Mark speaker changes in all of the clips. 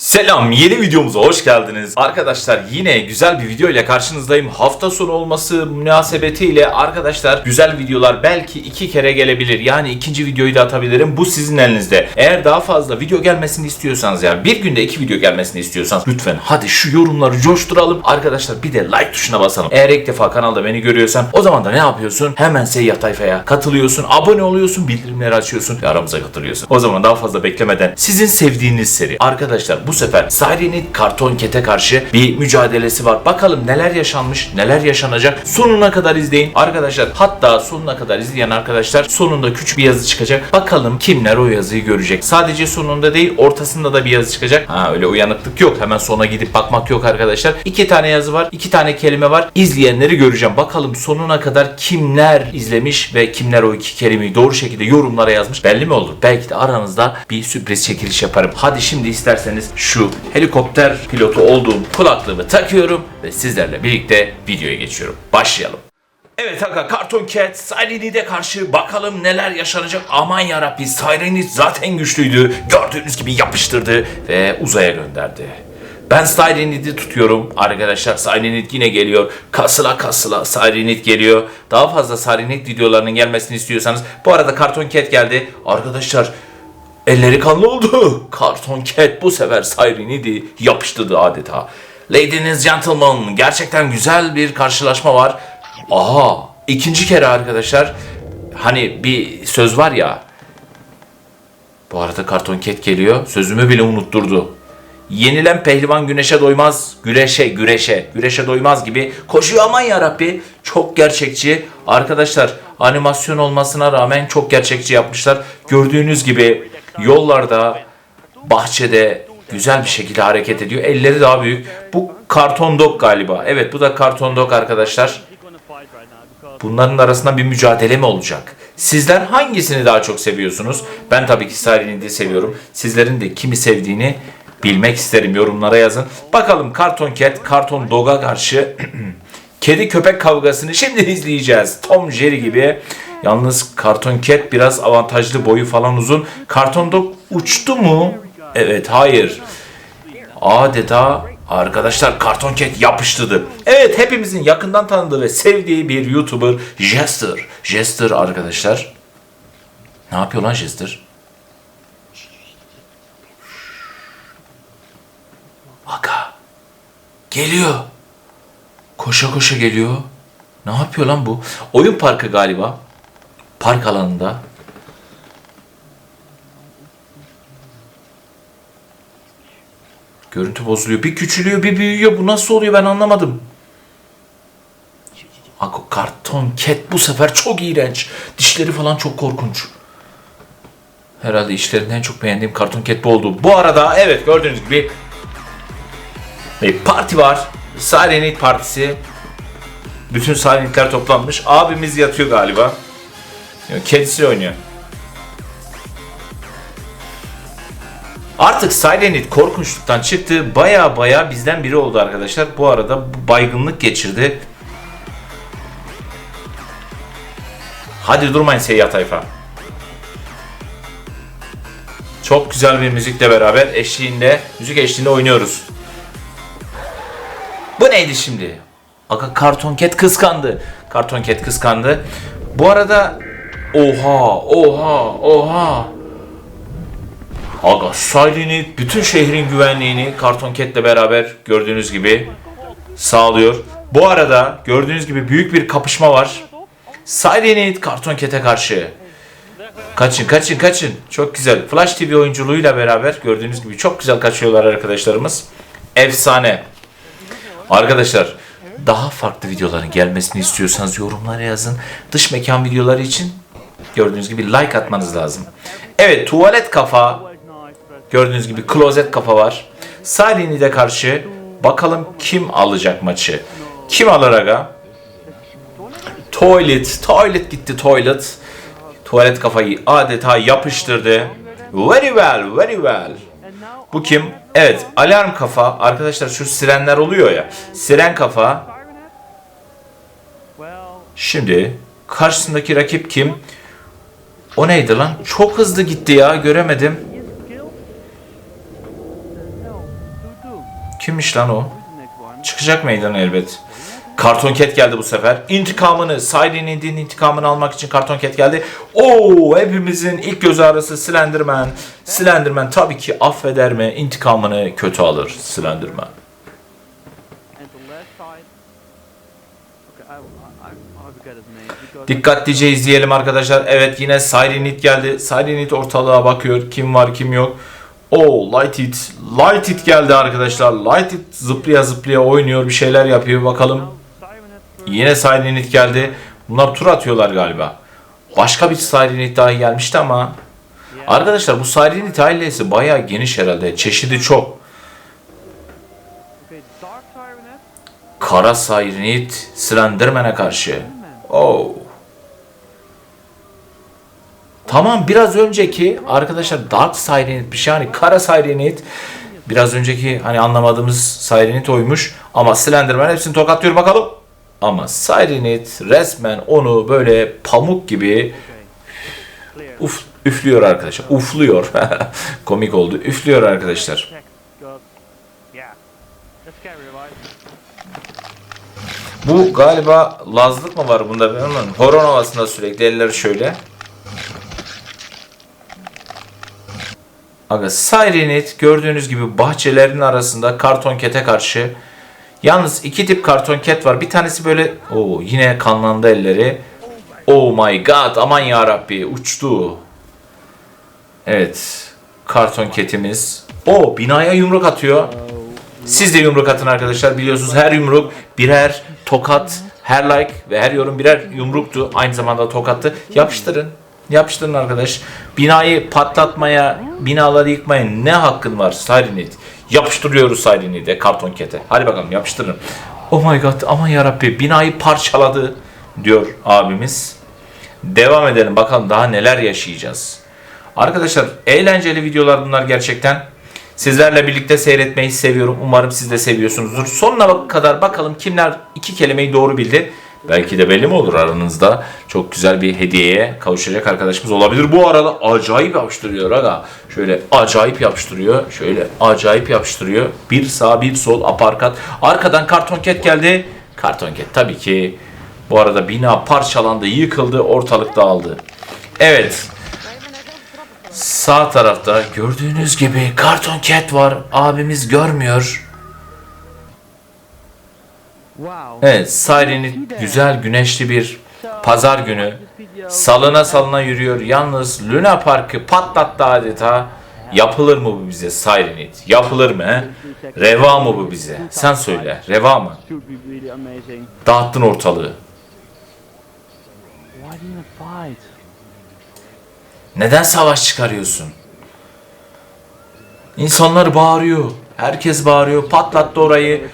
Speaker 1: Selam, yeni videomuza hoş geldiniz. Arkadaşlar yine güzel bir video ile karşınızdayım. Hafta sonu olması münasebetiyle arkadaşlar güzel videolar belki iki kere gelebilir. Yani ikinci videoyu da atabilirim. Bu sizin elinizde. Eğer daha fazla video gelmesini istiyorsanız yani bir günde iki video gelmesini istiyorsanız lütfen hadi şu yorumları coşturalım. Arkadaşlar bir de like tuşuna basalım. Eğer ilk defa kanalda beni görüyorsan o zaman da ne yapıyorsun? Hemen Seyyah Tayfa'ya katılıyorsun, abone oluyorsun, bildirimleri açıyorsun ve aramıza katılıyorsun. O zaman daha fazla beklemeden sizin sevdiğiniz seri. Arkadaşlar bu sefer Sari'nin karton kete karşı bir mücadelesi var. Bakalım neler yaşanmış, neler yaşanacak. Sonuna kadar izleyin. Arkadaşlar hatta sonuna kadar izleyen arkadaşlar sonunda küçük bir yazı çıkacak. Bakalım kimler o yazıyı görecek. Sadece sonunda değil ortasında da bir yazı çıkacak. Ha öyle uyanıklık yok. Hemen sona gidip bakmak yok arkadaşlar. İki tane yazı var. iki tane kelime var. İzleyenleri göreceğim. Bakalım sonuna kadar kimler izlemiş ve kimler o iki kelimeyi doğru şekilde yorumlara yazmış. Belli mi olur? Belki de aranızda bir sürpriz çekiliş yaparım. Hadi şimdi isterseniz şu helikopter pilotu olduğum kulaklığımı takıyorum ve sizlerle birlikte videoya geçiyorum. Başlayalım. Evet aga Cartoon Cat Sirenid'e karşı bakalım neler yaşanacak. Aman yarabbi Sirenid zaten güçlüydü. Gördüğünüz gibi yapıştırdı ve uzaya gönderdi. Ben Sirenid'i tutuyorum arkadaşlar. Sirenid yine geliyor. Kasıla kasıla Sirenid geliyor. Daha fazla Sirenid videolarının gelmesini istiyorsanız. Bu arada Cartoon Cat geldi. Arkadaşlar Elleri kanlı oldu. Karton Cat bu sefer Sirenid'i yapıştırdı adeta. Ladies gentlemen gerçekten güzel bir karşılaşma var. Aha ikinci kere arkadaşlar. Hani bir söz var ya. Bu arada Karton Cat geliyor. Sözümü bile unutturdu. Yenilen pehlivan güneşe doymaz, güreşe, güreşe, güreşe doymaz gibi koşuyor aman yarabbi. Çok gerçekçi. Arkadaşlar animasyon olmasına rağmen çok gerçekçi yapmışlar. Gördüğünüz gibi yollarda, bahçede güzel bir şekilde hareket ediyor. Elleri daha büyük. Bu karton dog galiba. Evet bu da karton dog arkadaşlar. Bunların arasında bir mücadele mi olacak? Sizler hangisini daha çok seviyorsunuz? Ben tabii ki Sirenid'i seviyorum. Sizlerin de kimi sevdiğini bilmek isterim. Yorumlara yazın. Bakalım Karton Cat, Karton Dog'a karşı kedi köpek kavgasını şimdi izleyeceğiz. Tom Jerry gibi. Yalnız Karton Cat biraz avantajlı boyu falan uzun. Karton Dog uçtu mu? Evet hayır. Adeta arkadaşlar Karton Cat yapıştırdı. Evet hepimizin yakından tanıdığı ve sevdiği bir YouTuber Jester. Jester arkadaşlar. Ne yapıyor lan Jester? Aga. Geliyor. Koşa koşa geliyor. Ne yapıyor lan bu? Oyun parkı galiba. Park alanında. Görüntü bozuluyor. Bir küçülüyor, bir büyüyor. Bu nasıl oluyor ben anlamadım. Ako karton cat bu sefer çok iğrenç. Dişleri falan çok korkunç. Herhalde işlerinden en çok beğendiğim karton cat bu oldu. Bu arada evet gördüğünüz gibi bir parti var. Sirenid partisi. Bütün Sirenid'ler toplanmış. Abimiz yatıyor galiba. Yok, Kedisi oynuyor. Artık Sirenid korkunçluktan çıktı. Baya baya bizden biri oldu arkadaşlar. Bu arada baygınlık geçirdi. Hadi durmayın seyyah tayfa. Çok güzel bir müzikle beraber eşliğinde, müzik eşliğinde oynuyoruz. Bu neydi şimdi? Aga Karton Cat kıskandı. Karton Cat kıskandı. Bu arada oha oha oha. Aga Sirenid bütün şehrin güvenliğini Karton Cat'le beraber gördüğünüz gibi sağlıyor. Bu arada gördüğünüz gibi büyük bir kapışma var. Sirenid Karton Cat'e karşı. Kaçın kaçın kaçın. Çok güzel. Flash TV oyunculuğuyla beraber gördüğünüz gibi çok güzel kaçıyorlar arkadaşlarımız. Efsane. Arkadaşlar daha farklı videoların gelmesini istiyorsanız yorumlara yazın. Dış mekan videoları için gördüğünüz gibi like atmanız lazım. Evet tuvalet kafa gördüğünüz gibi klozet kafa var. Sirenid'e karşı bakalım kim alacak maçı. Kim alır aga? Toilet, toilet gitti toilet. Tuvalet kafayı adeta yapıştırdı. Very well, very well. Bu kim? Evet, alarm kafa. Arkadaşlar şu sirenler oluyor ya. Siren kafa. Şimdi karşısındaki rakip kim? O neydi lan? Çok hızlı gitti ya, göremedim. Kimmiş lan o? Çıkacak meydana elbet. Karton Cat geldi bu sefer. İntikamını, Sirenid'in intikamını almak için Karton Cat geldi. Oo, hepimizin ilk göz ağrısı Slenderman. Slenderman tabii ki affeder mi? İntikamını kötü alır Slenderman. Dikkatlice izleyelim arkadaşlar. Evet yine Sirenid geldi. Sirenid ortalığa bakıyor. Kim var kim yok. Oo Light It. Light It geldi arkadaşlar. Light It zıplaya zıplaya oynuyor. Bir şeyler yapıyor. Bakalım. Yine Sirenid geldi. Bunlar tur atıyorlar galiba. Başka bir Sirenid daha gelmişti ama. Arkadaşlar bu Sirenid ailesi bayağı geniş herhalde. Çeşidi çok. Kara Sirenid Slenderman'e karşı. Oh. Tamam biraz önceki arkadaşlar Dark Sirenid bir şey hani Kara Sirenid biraz önceki hani anlamadığımız Sirenid oymuş ama Slenderman hepsini tokatlıyor bakalım. Ama Sirenid resmen onu böyle pamuk gibi uf, üflüyor arkadaşlar. Ufluyor. Komik oldu. Üflüyor arkadaşlar. Bu galiba Lazlık mı var bunda ben. Horon havasında sürekli elleri şöyle. Aga Sirenit gördüğünüz gibi bahçelerin arasında karton kete karşı. Yalnız iki tip karton ket var. Bir tanesi böyle o yine kanlandı elleri. Oh my god aman ya Rabbi uçtu. Evet. Karton ketimiz. O binaya yumruk atıyor. Siz de yumruk atın arkadaşlar. Biliyorsunuz her yumruk birer tokat, her like ve her yorum birer yumruktu. Aynı zamanda tokattı. Yapıştırın. Yapıştırın arkadaş. Binayı patlatmaya, binaları yıkmaya ne hakkın var Sirenid? Yapıştırıyoruz Sirenid'e, karton kete. Hadi bakalım yapıştırın. Oh my god aman yarabbi binayı parçaladı diyor abimiz. Devam edelim bakalım daha neler yaşayacağız. Arkadaşlar eğlenceli videolar bunlar gerçekten. Sizlerle birlikte seyretmeyi seviyorum. Umarım siz de seviyorsunuzdur. Sonuna kadar bakalım kimler iki kelimeyi doğru bildi. Belki de belli mi olur aranızda. Çok güzel bir hediyeye kavuşacak arkadaşımız olabilir. Bu arada acayip yapıştırıyor aga. Şöyle acayip yapıştırıyor. Şöyle acayip yapıştırıyor. Bir sağ bir sol aparkat. Arkadan karton ket geldi. Karton ket tabii ki. Bu arada bina parçalandı, yıkıldı, ortalık dağıldı. Evet. Sağ tarafta gördüğünüz gibi karton cat var. Abimiz görmüyor. Evet, Siren'i güzel güneşli bir pazar günü. Salına salına yürüyor. Yalnız Luna Park'ı patlattı adeta. Yapılır mı bu bize Sirenit? Yapılır mı he? Reva mı bu bize? Sen söyle. Reva mı? Dağıttın ortalığı. Neden savaş çıkarıyorsun? İnsanlar bağırıyor. Herkes bağırıyor. Patlattı orayı.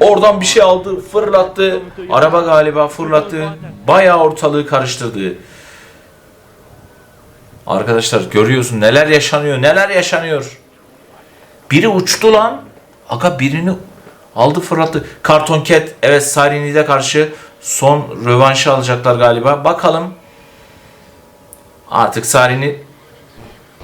Speaker 1: Oradan bir şey aldı, fırlattı. Araba galiba fırlattı. Bayağı ortalığı karıştırdı. Arkadaşlar görüyorsun neler yaşanıyor, neler yaşanıyor. Biri uçtu lan. Aga birini aldı fırlattı. Karton Cat evet Sirenid'e karşı son rövanşı alacaklar galiba. Bakalım. Artık Sirenid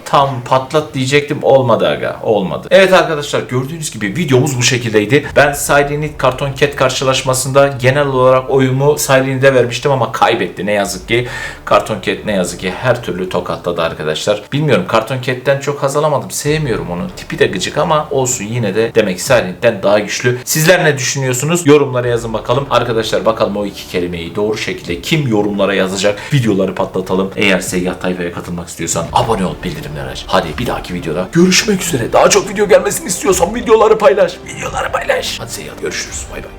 Speaker 1: tam patlat diyecektim olmadı aga olmadı. Evet arkadaşlar gördüğünüz gibi videomuz bu şekildeydi. Ben Sirenid Karton Cat karşılaşmasında genel olarak oyumu Sirenid'e vermiştim ama kaybetti ne yazık ki. Karton Cat ne yazık ki her türlü tokatladı arkadaşlar. Bilmiyorum Karton Cat'ten çok haz alamadım. Sevmiyorum onu. Tipi de gıcık ama olsun yine de demek ki Sirenid'den daha güçlü. Sizler ne düşünüyorsunuz? Yorumlara yazın bakalım. Arkadaşlar bakalım o iki kelimeyi doğru şekilde kim yorumlara yazacak? Videoları patlatalım. Eğer seyyah tayfaya katılmak istiyorsan abone ol bildirimleri aç. Hadi bir dahaki videoda görüşmek üzere. Daha çok video gelmesini istiyorsan videoları paylaş. Videoları paylaş. Hadi seyyah görüşürüz. Bay bay.